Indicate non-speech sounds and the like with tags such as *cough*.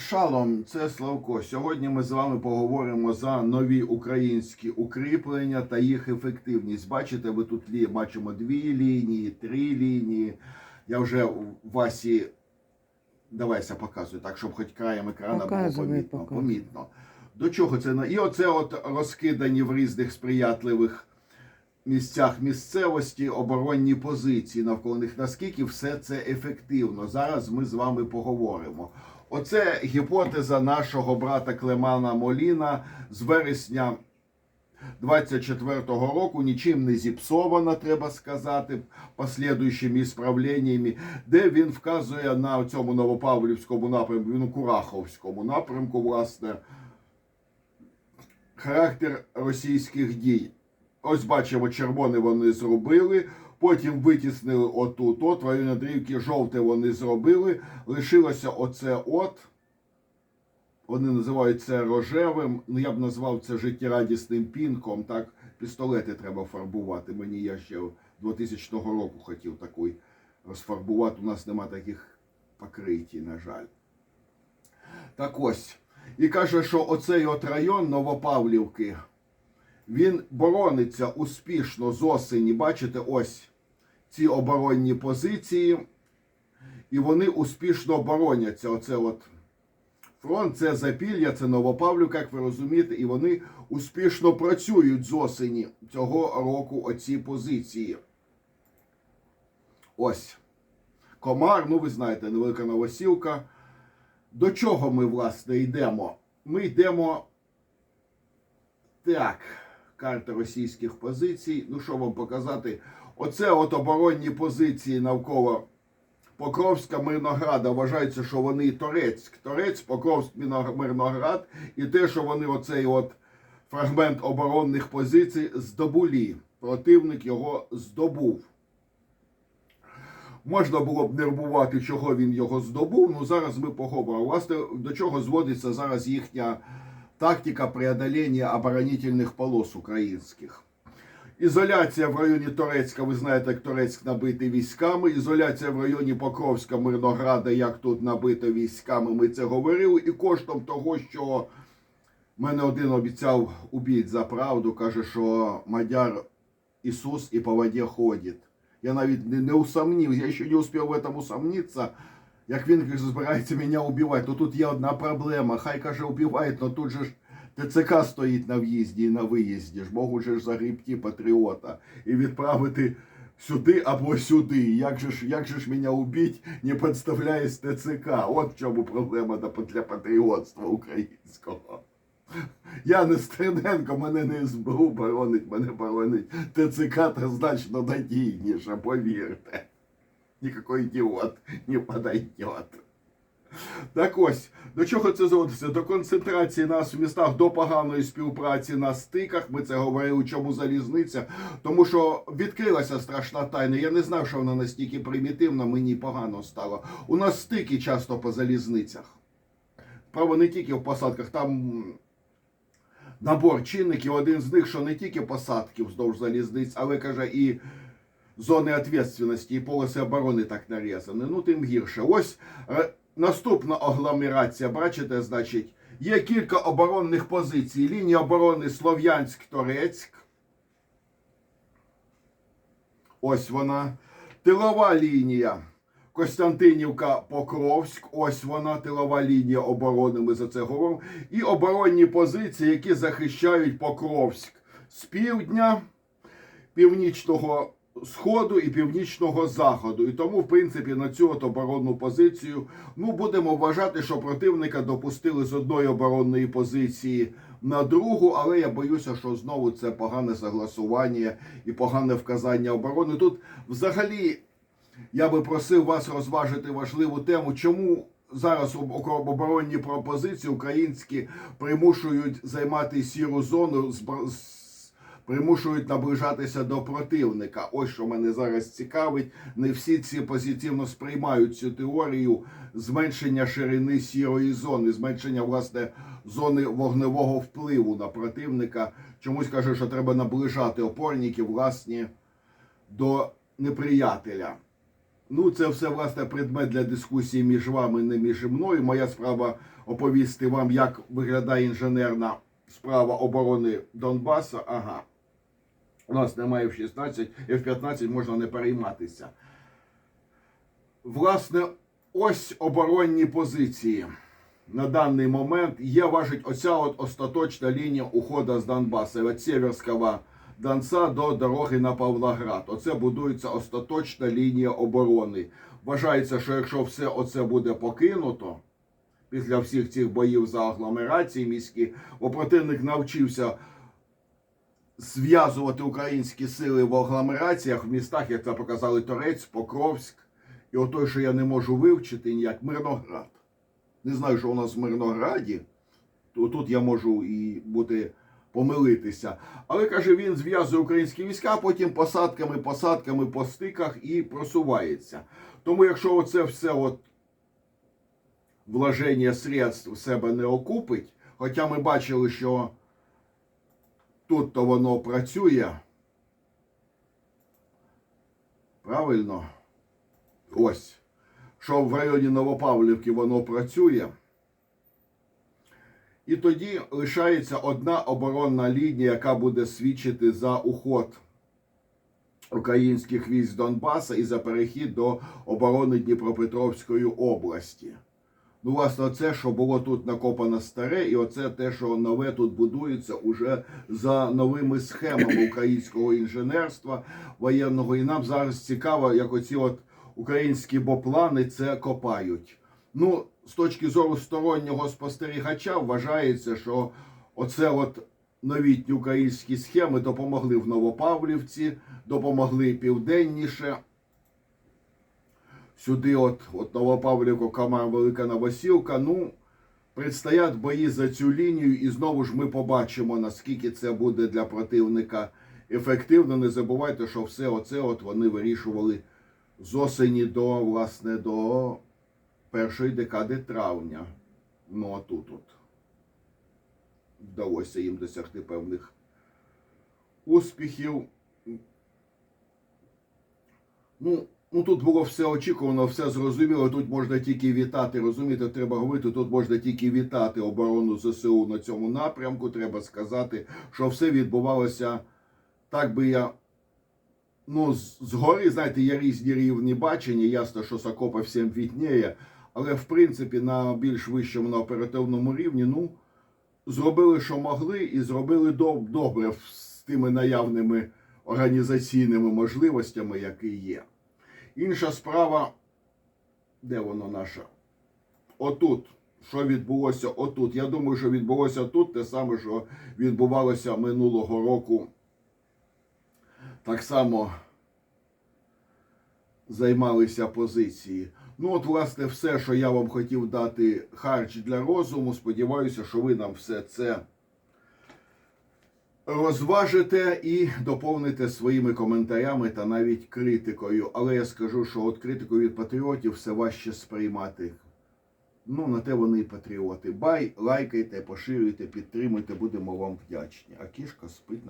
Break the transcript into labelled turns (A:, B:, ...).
A: Шалом, це Славко. Сьогодні ми з вами поговоримо за нові українські укріплення та їх ефективність. Бачите, ви тут лі- бачимо дві лінії, три лінії. Я вже у Васі, давайся показую, так, щоб хоч краєм екрана було помітно. помітно. До чого це? І оце от розкидані в різних сприятливих місцях місцевості оборонні позиції навколо них. Наскільки все це ефективно? Зараз ми з вами поговоримо. Оце гіпотеза нашого брата Клемана Моліна з вересня 24-го року, нічим не зіпсована, треба сказати, послідуючими справліннями, де він вказує на цьому Новопавлівському напрямку, ну, Кураховському напрямку, власне, характер російських дій. Ось бачимо, червоне вони зробили. Потім витіснили отут, от в районі Андріївки, жовте вони зробили. Лишилося оце от. Вони називають це рожевим. Ну, я б назвав це життєрадісним пінком. Так, пістолети треба фарбувати. Мені я ще 2000 року хотів такий розфарбувати. У нас нема таких покритій, на жаль. Так ось. І каже, що оцей от район Новопавлівки. Він борониться успішно з осені. Бачите, ось ці оборонні позиції, і вони успішно обороняться. Оце от фронт, це Запілля, це Новопавлівка, як ви розумієте, і вони успішно працюють з осені цього року оці позиції. Ось. Комар, ну ви знаєте, невелика новосілка. До чого ми, власне, йдемо? Ми йдемо. Так, карта російських позицій. Ну, що вам показати? Оце от оборонні позиції навколо Покровська, Мирнограда. Вважається, що вони Торецьк. Торецьк, Покровськ, Мирноград. І те, що вони оцей от фрагмент оборонних позицій здобулі. Противник його здобув. Можна було б нервувати, чого він його здобув. Ну зараз ми поговоримо. Власне, до чого зводиться зараз їхня тактика преодоления оборонительних полос українських. Ізоляція в районі Торецька, ви знаєте, як Торецьк набитий військами. Ізоляція в районі Покровська, Мирнограда, як тут набито військами, ми це говорили. І коштом того, що мене один обіцяв убити за правду, каже, що Мадяр Ісус і по воді ходить. Я навіть не, усомнив, я ще не успів в этом усомнитися. Як він збирається мене убивати, то тут є одна проблема. Хай каже, убиває, але тут же ж ТЦК стоїть на в'їзді і на виїзді. ж можуть же ж загрібти патріота і відправити сюди або сюди. Як же ж, як же ж мене убить, не підставляє ТЦК? От в чому проблема для патріотства українського. Я не Стерненко, мене не СБУ боронить, мене боронить ТЦК та значно надійніше, повірте. Никакой ідіот не подойдет. Так ось, до чого це зводиться? До концентрації нас в містах, до поганої співпраці на стиках. Ми це говорили, чому залізниця. Тому що відкрилася страшна тайна. Я не знав, що вона настільки примітивна, мені погано стало. У нас стики часто по залізницях. Право не тільки в посадках, там набор чинників, один з них, що не тільки посадки вздовж залізниць, але каже, і зони відповідальності і полоси оборони так нарізані. Ну, тим гірше. Ось е, наступна агломерація, бачите, значить, є кілька оборонних позицій. Лінія оборони Слов'янськ-Торецьк. Ось вона. Тилова лінія. Костянтинівка Покровськ, ось вона, тилова лінія оборони, ми за це говоримо. І оборонні позиції, які захищають Покровськ з півдня, північного сходу і північного заходу. І тому, в принципі, на цю от оборонну позицію ну, будемо вважати, що противника допустили з одної оборонної позиції на другу, але я боюся, що знову це погане согласування і погане вказання оборони. Тут взагалі я би просив вас розважити важливу тему, чому зараз об- оборонні пропозиції українські примушують займати сіру зону, з- примушують наближатися до противника. Ось що мене зараз цікавить. Не всі ці позитивно сприймають цю теорію зменшення ширини сірої зони, зменшення власне зони вогневого впливу на противника. Чомусь каже, що треба наближати опорники власні до неприятеля. Ну, це все власне предмет для дискусії між вами, не між мною. Моя справа оповісти вам, як виглядає інженерна справа оборони Донбасу. Ага. У нас немає F-16, F-15 можна не перейматися. Власне, ось оборонні позиції. На даний момент є важить оця от остаточна лінія уходу з Донбасу від Северського Донця до дороги на Павлоград. Оце будується остаточна лінія оборони. Вважається, що якщо все оце буде покинуто після всіх цих боїв за агломерації міські, бо противник навчився зв'язувати українські сили в агломераціях в містах, як це показали Торецьк, Покровськ, і отой, що я не можу вивчити ніяк, Мирноград. Не знаю, що у нас в Мирнограді, тут я можу і бути помилитися. Але каже, він зв'язує українські війська, потім посадками, посадками по стиках і просувається. Тому, якщо оце все от вложення средств себе не окупить, хоча ми бачили, що тут то воно працює. Правильно? Ось. Що в районі Новопавлівки воно працює. І тоді лишається одна оборонна лінія, яка буде свідчити за уход українських військ з Донбаса і за перехід до оборони Дніпропетровської області. Ну, власне, це, що було тут накопано старе, і оце те, що нове тут будується уже за новими схемами *coughs* українського інженерства воєнного. І нам зараз цікаво, як оці от українські боплани це копають. Ну, з точки зору стороннього спостерігача, вважається, що оце от новітні українські схеми допомогли в Новопавлівці, допомогли південніше. Сюди, от, от Новопавлівка, Камар, Велика Новосілка. Ну, предстоять бої за цю лінію, і знову ж ми побачимо, наскільки це буде для противника ефективно. Не забувайте, що все оце от вони вирішували з осені до, власне, до першої декади травня. Ну, а тут от вдалося їм досягти певних успіхів. Ну, ну тут було все очікувано, все зрозуміло. Тут можна тільки вітати. Розумієте, треба говорити. Тут можна тільки вітати оборону ЗСУ на цьому напрямку. Треба сказати, що все відбувалося так би я. Ну, згори, знаєте, є різні рівні бачення. Ясно, що Сокопа всім відніє, але в принципі на більш вищому на оперативному рівні, ну, зробили, що могли, і зробили доб- добре з тими наявними організаційними можливостями, які є. Інша справа, де воно наше? Отут. Що відбулося отут? Я думаю, що відбулося тут те саме, що відбувалося минулого року. Так само займалися позиції. Ну, от, власне, все, що я вам хотів дати харч для розуму. Сподіваюся, що ви нам все це розважите і доповните своїми коментарями та навіть критикою. Але я скажу, що от критику від патріотів все важче сприймати. Ну, на те вони і патріоти. Бай, лайкайте, поширюйте, підтримуйте, будемо вам вдячні. А кішка спить на